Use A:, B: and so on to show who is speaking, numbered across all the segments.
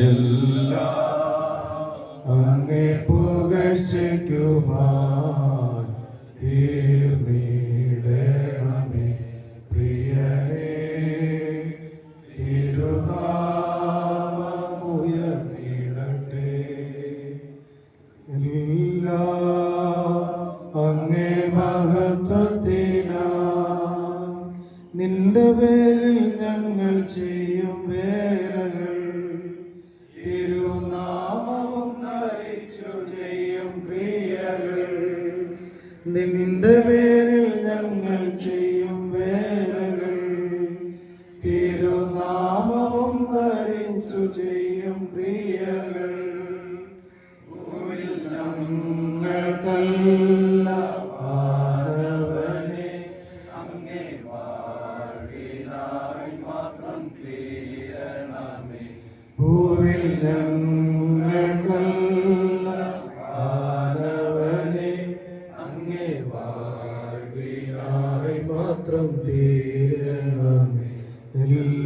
A: എല്ലാ
B: അങ്ങേ പുകഴ്ചയ്ക്കുമായി. നിന്റെ പേരിൽ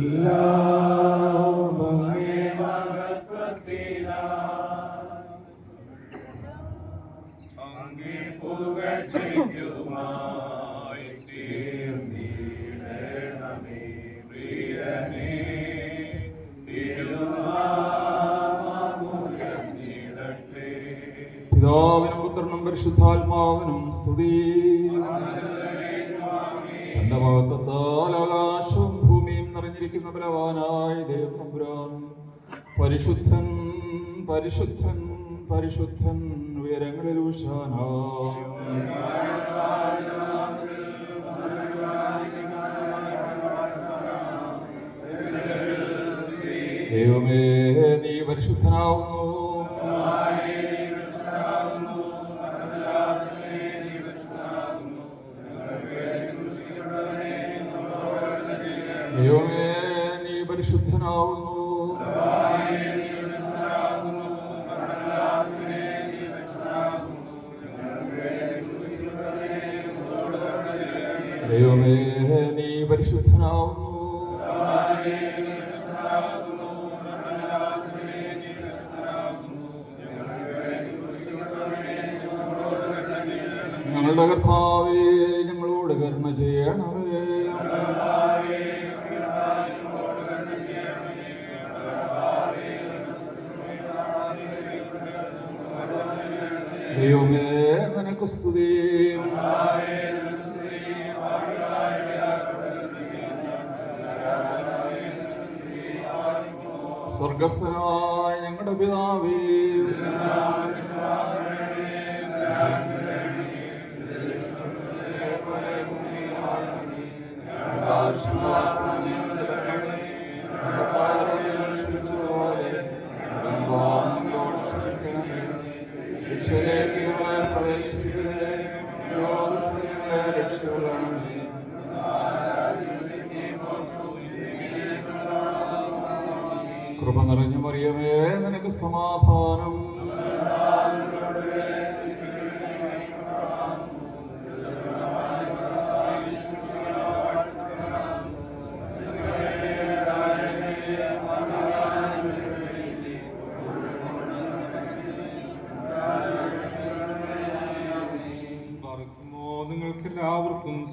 B: എല്ലാം
C: പരിശുദ്ധൻ പരിശുദ്ധൻ പരിശുദ്ധൻ ഉയരങ്ങളിൽ ഉഷാന. ദൈവമേ നീ പരിശുദ്ധനാവുന്നു. ഞങ്ങളുടെ കർത്താവേ ഞങ്ങളോട് കരുണ ചെയ്യണമേ. ദൈവമേ നിനക്ക് സ്തുതി. സ്വർഗസ്ഥനായ ഞങ്ങളുടെ പിതാവേ.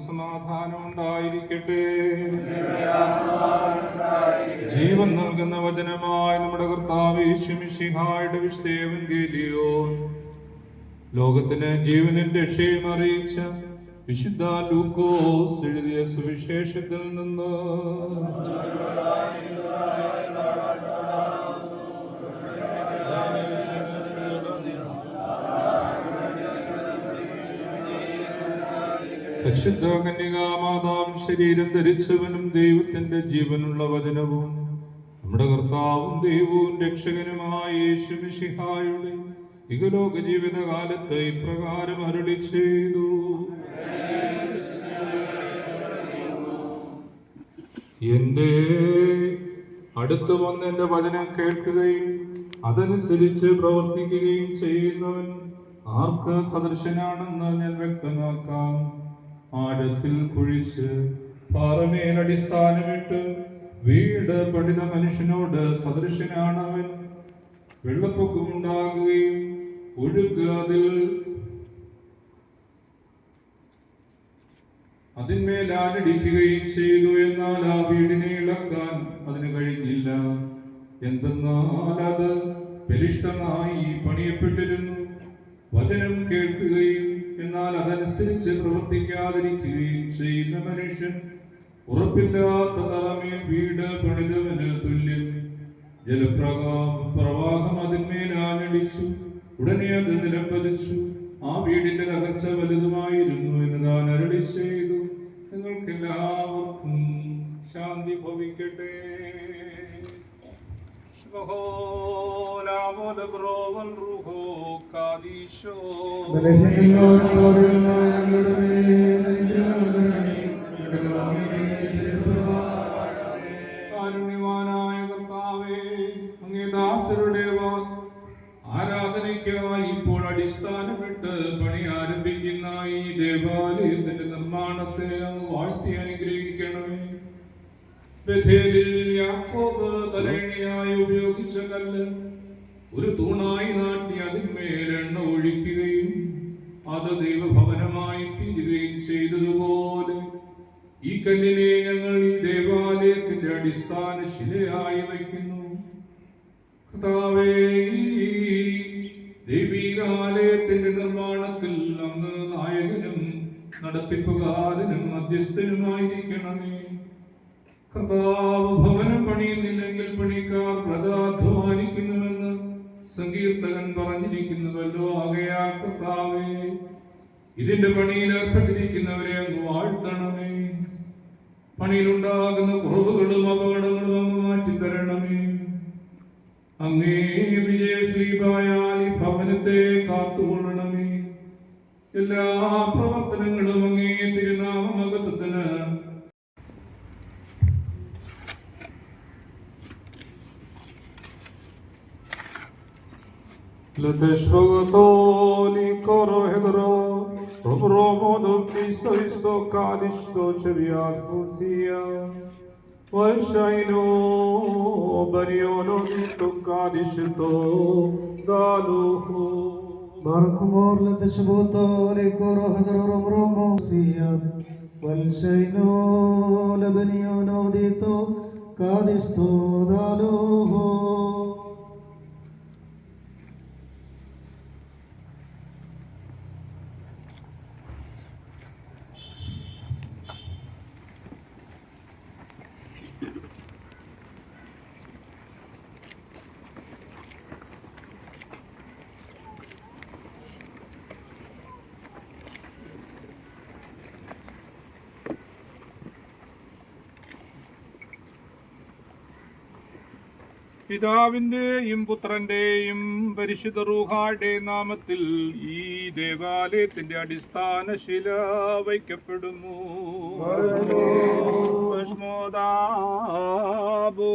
C: സമാധാനം
A: ഉണ്ടായിരിക്കട്ടെ ജീവൻ നൽകുന്ന വചനമായി നമ്മുടെ കർത്താവ് യേശുമിശിഹായുടെ വിശുദ്ധേവൻഗേലിയോ ലോകത്തിന് ജീവനിന്റെ രക്ഷയും അറിയിച്ച വിശുദ്ധ ലൂക്കോസ് എഴുതിയ സുവിശേഷത്തിൽ നിന്ന് പരിശുദ്ധ ശരീരം ധരിച്ചവനും ദൈവത്തിന്റെ ജീവനുള്ള വചനവും. നമ്മുടെ കർത്താവും ദൈവവും രക്ഷകനുമായ യേശു യേശുമിഷിഹായുടെ ഇഹലോക ജീവിതകാലത്ത് ഇപ്രകാരം അരുളി ചെയ്തു. എന്റെ അടുത്ത് വന്ന് എന്റെ വചനം കേൾക്കുകയും അതനുസരിച്ച് പ്രവർത്തിക്കുകയും ചെയ്യുന്നവൻ ആർക്ക് സദൃശനാണെന്ന് ഞാൻ വ്യക്തമാക്കാം. ആഴത്തിൽ കുഴിച്ച് പാറമേൽ അടിസ്ഥാനമിട്ട് വീട് പണിത മനുഷ്യനോട് സദൃശനാണ് അവൻ വെള്ളപ്പൊക്കമുണ്ടാകുകയും ഒഴുക്ക് അതിൽ അതിന്മേൽ ആരടിക്കുകയും ചെയ്തു എന്നാൽ ആ വീടിനെ ഇളക്കാൻ അതിന് കഴിഞ്ഞില്ല. എന്തെന്നാൽ അത് ബലിഷ്ടമായി പണിയപ്പെട്ടിരുന്നു. വചനം കേൾക്കുകയും എന്നാൽ അതനുസരിച്ച് പ്രവർത്തിക്കാതിരിക്കുകയും ചെയ്യുന്ന മനുഷ്യൻ ഉറപ്പില്ലാത്ത തറമേൽ വീട് പണിതവന് തുല്യം. ജലപ്രകാ പ്രവാഹം അതിന്മേൽ ആഞ്ഞടിച്ചു. ഉടനെ അത് നിലംപതിച്ചു. ആ വീടിന്റെ തകർച്ച വലുതുമായിരുന്നു എന്ന് താൻ അരളി ചെയ്തു. നിങ്ങൾക്കെല്ലാവർക്കും ശാന്തി ഭവിക്കട്ടെ. ആരാധനയ്ക്കായി ഇപ്പോൾ അടിസ്ഥാനമിട്ട് പണി ആരംഭിക്കുന്ന ഈ ദേവാലയത്തിന്റെ ബഥേലിൽ യാക്കോബ് തലേണിയായി ഉപയോഗിച്ച കല്ല് ഒരു തൂണായി നാട്ടി അതിന്മേൽ എണ്ണ ഒഴിക്കുകയും അത് ദൈവഭവനമായി തീരുകയും ചെയ്തതുപോലെ. ഈ കല്ലിനെ ഞങ്ങൾ ഈ ദേവാലയത്തിന്റെ അടിസ്ഥാന ശിലയായി വയ്ക്കുന്നു. ദൈവികാലയത്തിന്റെ നിർമ്മാണത്തിൽ അങ്ങ് നായകനും നടത്തിപ്പുകാരനും മധ്യസ്ഥനുമായിരിക്കണമേ. കർത്താവ് ഭവനം പണിയുന്നില്ലെങ്കിൽ പണിക്കാർ വ്രതാധ്വാനിക്കുന്നുവെന്ന് സങ്കീർത്തകൻ പറഞ്ഞിരിക്കുന്നുവല്ലോ. ആകയാൽ കർത്താവേ ഇതിന്റെ പണിയിൽ ഏർപ്പെട്ടിരിക്കുന്നവരെ അങ്ങ് വാഴ്ത്തണമേ. പണിയിലുണ്ടാകുന്ന കുറവുകളും അപകടങ്ങളും അങ്ങ് മാറ്റിത്തരണമേ. അങ്ങേ വിജയശ്രീപായാൽ ഈ ഭവനത്തെ കാത്തുകൊള്ളണമേ. എല്ലാ പ്രവർത്തനങ്ങളും അങ്ങേ തിരുനാമകത്വത്തിന് Leteshvogotoli korohedro, Robromo do Cristo isto kadisto chevias musia. Vaishaino bariono to kadishto daluhu.
B: Barkumor leteshbuto likoro hadrorom romo siya. Walshayno labaniono dito kadisto daloho.
A: പിതാവിന്റെയും പുത്രന്റെയും പരിശുദ്ധ റൂഹായുടെ നാമത്തിൽ ഈ ദേവാലയത്തിന്റെ അടിസ്ഥാന ശില വയ്ക്കപ്പെടുന്നു ഭസ്മോദാബോ.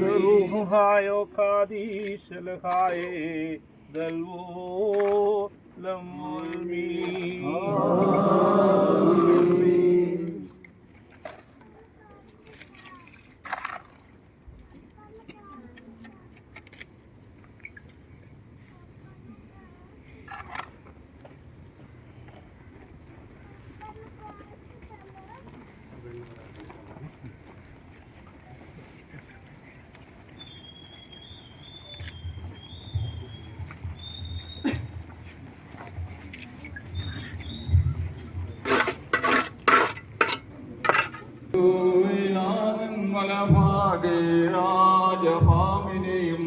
A: ദറുഹായോ കാദീശലഹായേ ദൽവോ ലമുൽമീ
C: മലഭാഗേ രാജഭാമിനെയും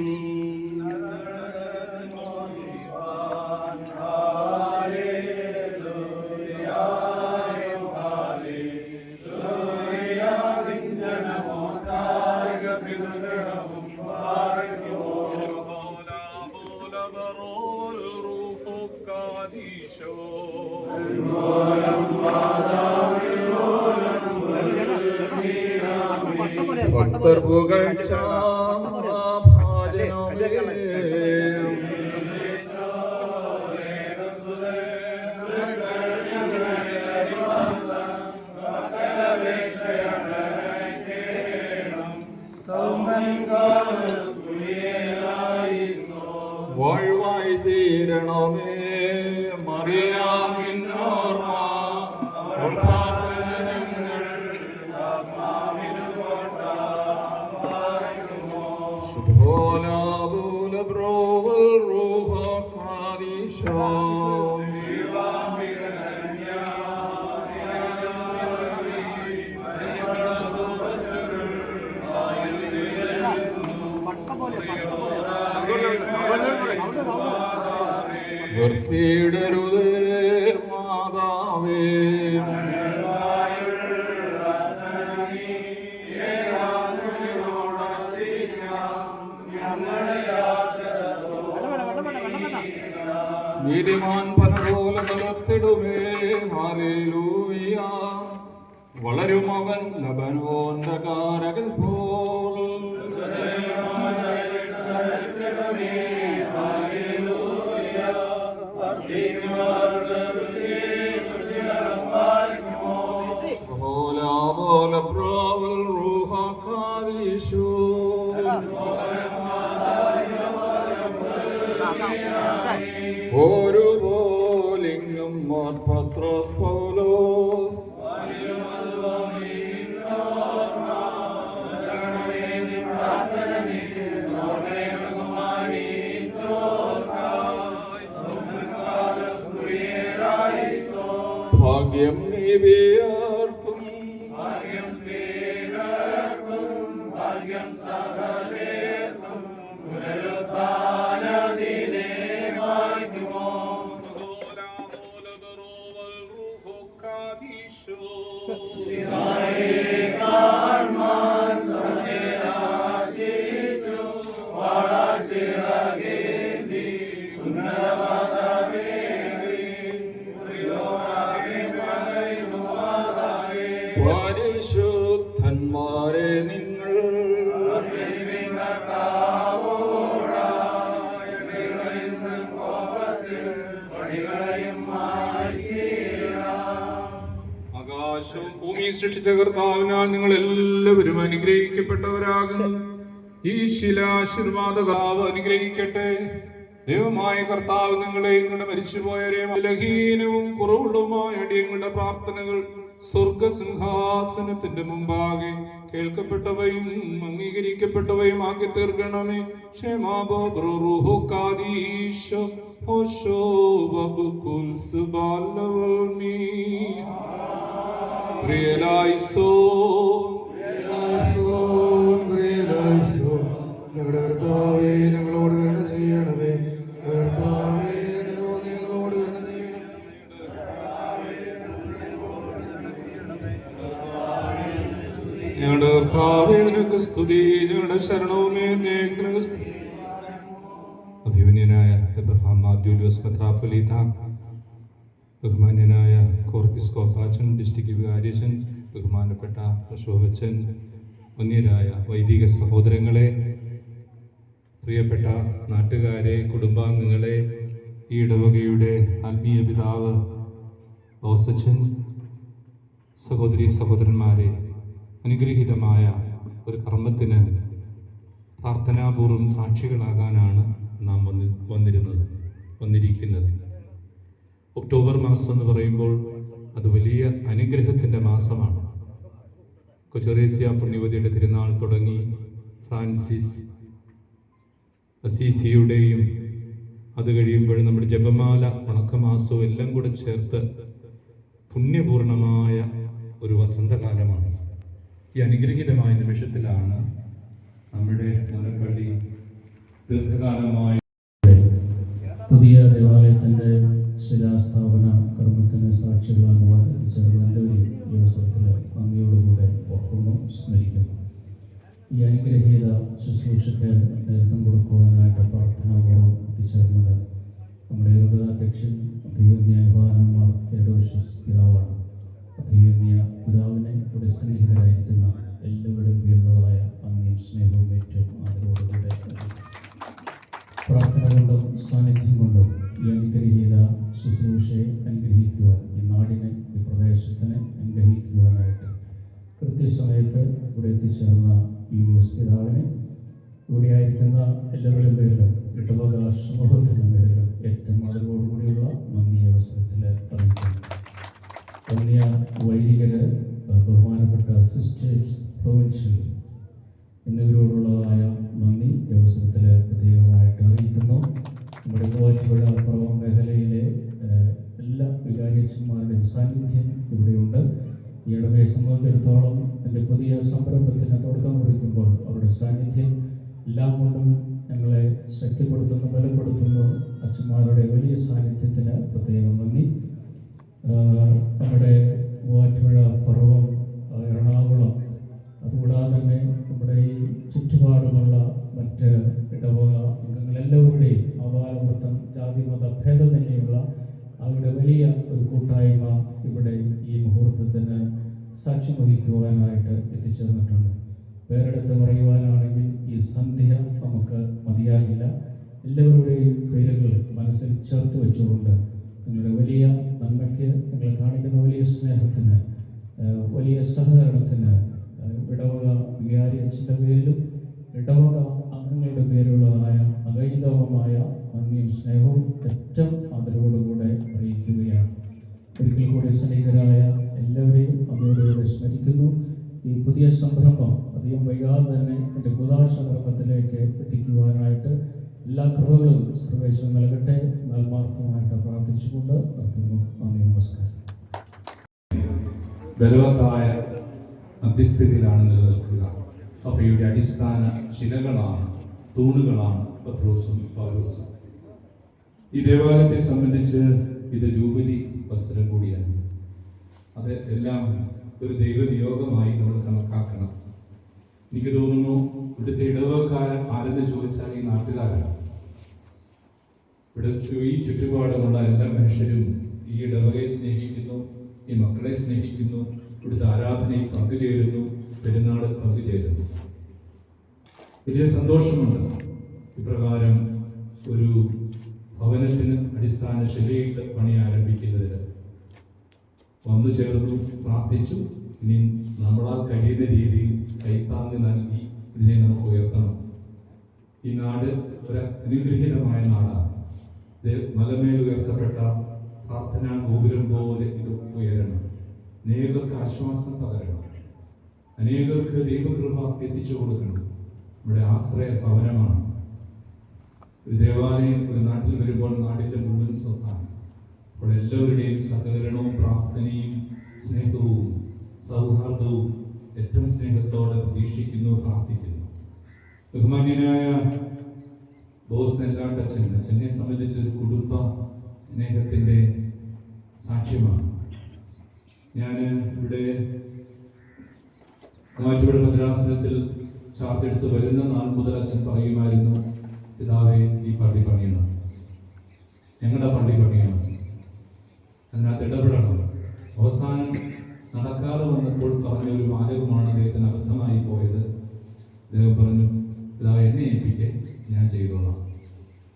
C: പുകഴ്ച
A: Amen. Yeah. സൃഷ്ടിച്ച കർത്താവിനാൽ നിങ്ങൾ എല്ലാവരും അനുഗ്രഹിക്കപ്പെട്ടവരാകുന്നു. ഈ ശിലാശീർവാദകാവ് അനുഗ്രഹിക്കട്ടെ. ദൈവമായ കർത്താവ് നിങ്ങളെ നിങ്ങളുടെ മരിച്ചുപോയവരെയും ബലഹീനവും കുറവുള്ളതുമായ അടിയങ്ങളുടെ പ്രാർത്ഥനകൾ സ്വർഗസിംഹാസനത്തിന്റെ മുമ്പാകെ കേൾക്കപ്പെട്ടവയും അംഗീകരിക്കപ്പെട്ടവയും ആക്കി തീർക്കണമേ. ക്ഷമാബോ ബ്രുഹുക്കാദീശോ പ്രിയലായിസോ
B: യേശുവോൻ ഗ്രേലായിസോ. ഞങ്ങളുടെ കർത്താവേ ഞങ്ങളോട് കരുണ ചെയ്യണമേ. കർത്താവേ ദൈവം ഞങ്ങളോട് കരുണ ചെയ്യണമേ.
A: ഞങ്ങളുടെ കർത്താവേ നിനക്ക് സ്തുതി. ഞങ്ങളുടെ ശരണവുമേ നിനക്ക് സ്തുതി. അഭിമന്യനായ എബ്രഹാം മാത്യൂലിയോസ് മെത്രാപ്പൊലീത്ത ബഹുമാന്യനായ കോർപ്പിസ് കോപ്പാച്ചൻ ഡിസ്ട്രിക്ട് കാര്യശൻ ബഹുമാനപ്പെട്ട ശോഭച്ചൻ വന്യരായ വൈദിക സഹോദരങ്ങളെ പ്രിയപ്പെട്ട നാട്ടുകാരെ കുടുംബാംഗങ്ങളെ ഈ ഇടവകയുടെ ആത്മീയ പിതാവ് ഓസച്ചൻ സഹോദരി സഹോദരന്മാരെ അനുഗ്രഹീതമായ ഒരു കർമ്മത്തിന് പ്രാർത്ഥനാപൂർവം സാക്ഷികളാകാനാണ് നാം വന്നി വന്നിരുന്നത് വന്നിരിക്കുന്നത്. ഒക്ടോബർ മാസം എന്ന് പറയുമ്പോൾ അത് വലിയ അനുഗ്രഹത്തിന്റെ മാസമാണ്. കൊച്ചറേസ്യ പുണ്യവതിയുടെ തിരുനാൾ തുടങ്ങി ഫ്രാൻസിസ് അസീസിയുടെയും അത് കഴിയുമ്പോൾ നമ്മുടെ ജപമാല ഉണക്കമാസവും എല്ലാം കൂടെ ചേർത്ത് പുണ്യപൂർണമായ ഒരു വസന്തകാലമാണ്. ഈ അനുഗ്രഹീതമായ നിമിഷത്തിലാണ് നമ്മുടെ മലപ്പള്ളി ദീർഘകാലമായി
D: പുതിയ ദേവാലയത്തിന്റെ ശിലാസ്ഥാപന കർമ്മത്തിന് സാക്ഷികളാകുവാൻ എത്തിച്ചേർന്ന ഒരു ദിവസത്തിൽ നന്ദിയോടുകൂടെ ഓർക്കുന്നു സ്മരിക്കുന്നു. ഈ അനുഗ്രഹീത ശുശ്രൂഷയ്ക്ക് നേതൃത്വം കൊടുക്കുവാനായിട്ട് പ്രാർത്ഥനാപൂർവം എത്തിച്ചേർന്നത് നമ്മുടെ യോഗാധ്യക്ഷൻ അധികന്യായഭാരന്മാർ തേടോഷ്യസ് പിതാവാണ് അധികന്യ പിതാവിനെ ഇവിടെ സ്നേഹിതരായിരിക്കുന്ന എല്ലാവരുടെയും പേരുള്ളതായ നന്ദിയും സ്നേഹവും ഏറ്റവും ആദരവോടുകൂടെ പ്രാർത്ഥന കൊണ്ടും സാന്നിധ്യം കൊണ്ടും ഈ അനുഗ്രഹീത ശുശ്രൂഷയെ അനുഗ്രഹിക്കുവാൻ ഈ നാടിനെ ഈ പ്രദേശത്തിനെ അനുഗ്രഹിക്കുവാനായിട്ട് കൃത്യസമയത്ത് ഇവിടെ എത്തിച്ചേർന്ന ഈ ഹോസ്പിതാവിനെ ഇവിടെ ആയിരിക്കുന്ന എല്ലാവരുടെ പേരിലും ഇടവക സമൂഹത്തിന്റെ പേരിലും ഏറ്റവും അതോടുകൂടിയുള്ള നന്ദി അവസരത്തിൽ അറിയിക്കുന്നു. വന്യ വൈദികര് ബഹുമാനപ്പെട്ട സിസ്റ്റേഴ്സ് പ്രൊവിൻഷ്യൽ എന്നിവരോടുള്ളതായ നന്ദി ഈ അവസരത്തിൽ പ്രത്യേകമായിട്ട് അറിയിക്കുന്നു. നമ്മുടെ മൂവാറ്റുപുഴ പുറമ മേഖലയിലെ എല്ലാ വികാരിയച്ഛന്മാരുടെയും സാന്നിധ്യം ഇവിടെയുണ്ട്. ഈ ഇടവയെ സംബന്ധിച്ചിടത്തോളം എന്റെ പുതിയ സംരംഭത്തിന് തുടക്കം കുറിക്കുമ്പോൾ അവരുടെ സാന്നിധ്യം എല്ലാം കൊണ്ടും ഞങ്ങളെ ശക്തിപ്പെടുത്തുന്നു ബലപ്പെടുത്തുന്നു. അച്ഛന്മാരുടെ വലിയ സാന്നിധ്യത്തിന് പ്രത്യേകം നന്ദി. നമ്മുടെ മൂവാറ്റുപുഴ പർവം എറണാകുളം അതുകൂടാതെ തന്നെ നമ്മുടെ ഈ ചുറ്റുപാടുമുള്ള മറ്റ് ഇടവക അംഗങ്ങളെല്ലാവരുടെയും അപാലവൃത്തം ജാതി മത ഭേദമന്യുള്ള നിങ്ങളുടെ വലിയ ഒരു കൂട്ടായ്മ ഇവിടെ ഈ മുഹൂർത്തത്തിന് സാക്ഷ്യം വഹിക്കുവാനായിട്ട് എത്തിച്ചേർന്നിട്ടുണ്ട്. പേരെടുത്ത് പറയുവാനാണെങ്കിൽ ഈ സന്ധ്യ നമുക്ക് മതിയാകില്ല. എല്ലാവരുടെയും പേരുകൾ മനസ്സിൽ ചേർത്ത് വെച്ചുകൊണ്ട് നിങ്ങളുടെ വലിയ നന്മയ്ക്ക് നിങ്ങൾ കാണിക്കുന്ന വലിയ സ്നേഹത്തിന് വലിയ സഹകരണത്തിന് ഏഹ് ഇടവക വികാരി അച്ഛന്റെ പേരിലും ഇടവക അംഗങ്ങളുടെ പേരുള്ളതായ അഗൈതവമായ നന്ദിയും സ്നേഹവും ഏറ്റവും ആദരവോടുകൂടെ അറിയിക്കുകയാണ്. ഒരിക്കൽ കൂടി സ്നേഹിതരായ എല്ലാവരെയും അമ്മയോടുകൂടെ സ്മരിക്കുന്നു. ഈ പുതിയ സംരംഭം അധികം വൈകാതെ തന്നെ എന്റെ ഗുദാശ സംരംഭത്തിലേക്ക് എത്തിക്കുവാനായിട്ട് എല്ലാ കൃപകളും സർവേശ്വരം നൽകട്ടെ നൽമാർത്ഥമായിട്ട് പ്രാർത്ഥിച്ചുകൊണ്ട് നിർത്തുന്നു. നന്ദി നമസ്കാരം.
E: ബലവത്തായ മധ്യസ്ഥിതിയിലാണ് നിലനിൽക്കുക സഭയുടെ അടിസ്ഥാന ശിലകളാണ് തൂണുകളാണ് പത്രോസും പൗലോസും. ഈ ദേവാലയത്തെ സംബന്ധിച്ച് ഇത് ജൂബിലി വസ്ത്രം കൂടിയാണ്. അത് എല്ലാം ഒരു ദൈവനിയോഗമായി നമ്മൾ കണക്കാക്കണം. എനിക്ക് തോന്നുന്നു ഇവിടുത്തെ ഇടവക്കാരൻ ആരെന്ന് ചോദിച്ചാൽ ഈ നാട്ടുകാരാണ്. ഇവിടെ ഈ ചുറ്റുപാടുമുള്ള എല്ലാ മനുഷ്യരും ഈ ഇടവകയെ സ്നേഹിക്കുന്നു ഈ മക്കളെ സ്നേഹിക്കുന്നു ഇവിടുത്തെ ആരാധനയിൽ പങ്കുചേരുന്നു പെരുന്നാളിൽ പങ്കുചേരുന്നു. വലിയ സന്തോഷമുണ്ട്. ഇപ്രകാരം ഒരു ഭവനത്തിന് അടിസ്ഥാന ശിലയിട്ട് പണി ആരംഭിക്കുന്നതിന്. വന്നു ചേർന്നു പ്രാർത്ഥിച്ചു. ഇനി നമ്മളാൽ കഴിയുന്ന രീതിയിൽ കൈത്താങ്ങ് നൽകി ഇതിനെ നമുക്ക് ഉയർത്തണം. ഈ നാട് ഒരു അനുഗ്രഹീതമായ നാടാണ്. മലമേൽ ഉയർത്തപ്പെട്ട പ്രാർത്ഥനാ ഗോപുരം പോലെ ഇത് ഉയരണം. അനേകർക്ക് ആശ്വാസം പകരണം. അനേകർക്ക് ദൈവകൃപ എത്തിച്ചു കൊടുക്കണം. നമ്മുടെ ആശ്രയ ഭവനമാണ്. ഒരു ദേവാലയം ഒരു നാട്ടിൽ വരുമ്പോൾ നാടിന്റെ മുഴുവൻ സ്വത്താണ്. അപ്പോൾ എല്ലാവരുടെയും സഹകരണവും പ്രാർത്ഥനയും സ്നേഹവും സൗഹാർദ്ദവും ഏറ്റവും സ്നേഹത്തോടെ പ്രതീക്ഷിക്കുന്നു പ്രാർത്ഥിക്കുന്നു. ബഹുമാന്യനായ ബോസ് നെല്ലാട്ടച്ഛൻ അച്ഛനെ സംബന്ധിച്ച് ഒരു കുടുംബ സ്നേഹത്തിന്റെ സാക്ഷ്യമാണ്. ഞാൻ ഇവിടെ മൂവാറ്റുപുഴ ഭദ്രാസനത്തിൽ ചാർത്തെടുത്ത് വരുന്ന നാൾ മുതൽ അച്ഛൻ പറയുമായിരുന്നു പിതാവേ ഈ പള്ളി പണിയണം. ഞങ്ങളുടെ പള്ളി പണിയണം. അതിനകത്ത് ഇടപെടണം. അവസാനം നടക്കാതെ വന്നപ്പോൾ പറഞ്ഞ ഒരു വാചകമാണ് അദ്ദേഹത്തിന് അബദ്ധമായി പോയത്. അദ്ദേഹം പറഞ്ഞു പിതാവ് എന്നെ ഏൽപ്പിക്കെ ഞാൻ ചെയ്തോളാം.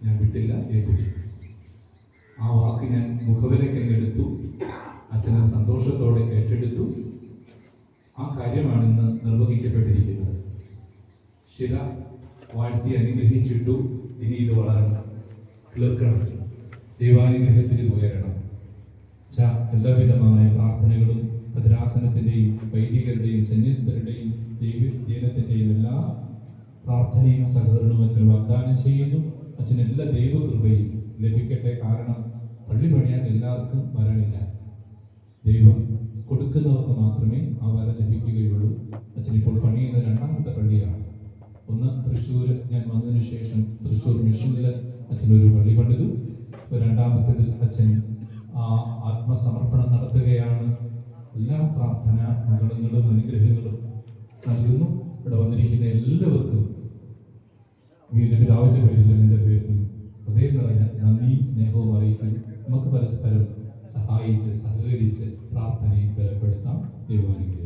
E: ഞാൻ വിട്ടില്ല ഏൽപ്പിച്ചു. ആ വാക്ക് ഞാൻ മുഖവിലേക്ക് എടുത്തു. അച്ഛനെ സന്തോഷത്തോടെ ഏറ്റെടുത്തു. ആ കാര്യമാണ് ഇന്ന് നിർവഹിക്കപ്പെട്ടിരിക്കുന്നത്. ശില വാഴ്ത്തി അനുഗ്രഹിച്ചിട്ടു ഇനി ഇത് വളരണം. കിളിർക്കണം ദൈവാനുഗ്രഹത്തിൽ ഉയരണം ച എല്ലാവിധമായ പ്രാർത്ഥനകളും ഭദ്രാസനത്തിന്റെയും വൈദികരുടെയും സന്യസ്തരുടെയും ദൈവജീനത്തിന്റെയും എല്ലാ പ്രാർത്ഥനയും സഹകരണവും അച്ഛൻ വാഗ്ദാനം ചെയ്യുന്നു. അച്ഛൻ എല്ലാ ദൈവകൃപയും ലഭിക്കട്ടെ. കാരണം പള്ളി പണിയാൻ എല്ലാവർക്കും വരണില്ല ദൈവം കൊടുക്കുന്നവർക്ക് മാത്രമേ ആ വര ലഭിക്കുകയുള്ളൂ. അച്ഛൻ ഇപ്പോൾ പണിയുന്ന രണ്ടാമത്തെ പള്ളിയാണ്. ഒന്ന് തൃശ്ശൂർ ഞാൻ വന്നതിന് ശേഷം തൃശ്ശൂർ മിഷനിൽ അച്ഛൻ ഒരു പള്ളി പണിതു. രണ്ടാമത്തേതിൽ അച്ഛൻ ആ ആത്മസമർപ്പണം നടത്തുകയാണ്. എല്ലാ പ്രാർത്ഥന മകളങ്ങളും അനുഗ്രഹങ്ങളും നൽകുന്നു. ഇവിടെ വന്നിരിക്കുന്ന എല്ലാവർക്കും വീണ്ടും പിതാവിന്റെ പേരിലും എന്റെ പേരിലും ഹൃദയം നിറഞ്ഞ നന്ദി സ്നേഹവും അറിയിക്കാൻ നമുക്ക് പരസ്പരം സഹായിച്ച് സഹകരിച്ച് പ്രാർത്ഥനയിൽ ബലപ്പെടുത്താം ദൈവാനുഗ്രഹിക്കും